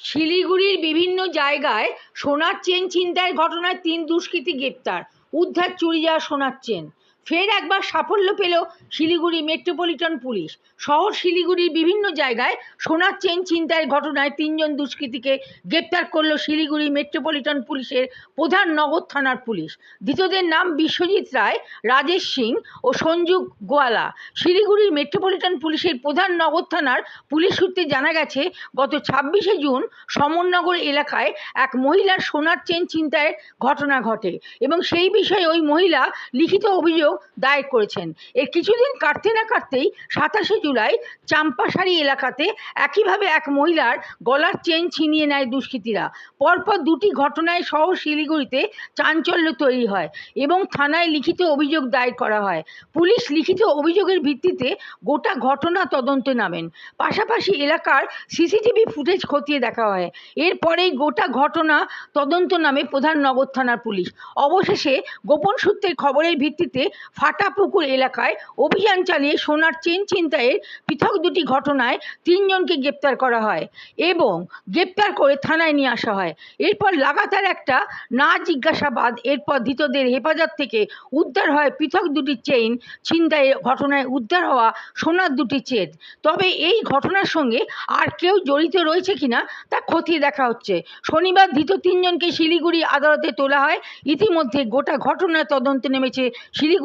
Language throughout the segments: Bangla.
শিলিগুড়ির বিভিন্ন জায়গায় সোনার চেন ছিনতাইয়ের ঘটনায় তিন দুষ্কৃতী গ্রেপ্তার। উদ্ধার চুরি যাওয়া সোনার চেন। ফের একবার সাফল্য পেল শিলিগুড়ি মেট্রোপলিটন পুলিশ। শহর শিলিগুড়ির বিভিন্ন জায়গায় সোনার চেন ছিনতাইয়ের ঘটনায় তিনজন দুষ্কৃতীকে গ্রেপ্তার করল শিলিগুড়ি মেট্রোপলিটন পুলিশের প্রধান নগর থানার পুলিশ। ধৃতদের নাম বিশ্বজিৎ রায়, রাজেশ সিং ও সঞ্জু গোয়ালা। শিলিগুড়ির মেট্রোপলিটন পুলিশের প্রধান নগর থানার পুলিশ সূত্রে জানা গেছে, গত ছাব্বিশে জুন সমরনগর এলাকায় এক মহিলার সোনার চেন ছিনতাইয়ের ঘটনা ঘটে এবং সেই বিষয়ে ওই মহিলা লিখিত অভিযোগ দায়ের করেছেন। এর কিছুদিন কাটতে না কাটতেই সাতাশে জুলাই চাম্পাসারি এলাকাতে একইভাবে এক মহিলার গলার চেন ছিনিয়ে নেয় দুষ্কৃতীরা। পরপর দুটি ঘটনায় শহর শিলিগুড়িতে চাঞ্চল্য তৈরি হয় এবং থানায় লিখিত অভিযোগ দায়ের করা হয়। পুলিশ লিখিত অভিযোগের ভিত্তিতে গোটা ঘটনা তদন্তে নামেন। পাশাপাশি এলাকার সিসিটিভি ফুটেজ খতিয়ে দেখা হয়। এরপরেই গোটা ঘটনা তদন্ত নামে প্রধান নগর থানার পুলিশ। অবশেষে গোপন সূত্রের খবরের ভিত্তিতে ফাটাপুকুর এলাকায় অভিযান চালিয়ে সোনার চেন ছিনতাইয়ের পৃথক দুটি ঘটনায় তিনজনকে গ্রেপ্তার করা হয় এবং গ্রেপ্তার করে থানায় নিয়ে আসা হয়। এরপর লাগাতার একটা না জিজ্ঞাসাবাদ, এরপর ধৃতদের হেফাজত থেকে উদ্ধার হয় পৃথক দুটি চেইন ছিনতাইয়ের ঘটনায় উদ্ধার হওয়া সোনার দুটি চেন। তবে এই ঘটনার সঙ্গে আর কেউ জড়িত রয়েছে কিনা তা খতিয়ে দেখা হচ্ছে। শনিবার ধৃত তিনজনকে শিলিগুড়ি আদালতে তোলা হয়। ইতিমধ্যে গোটা ঘটনার তদন্তে নেমেছে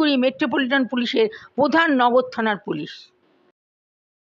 শিলিগুড়ি মেট্রোপলিটন পুলিশের প্রধান নগর থানার পুলিশ।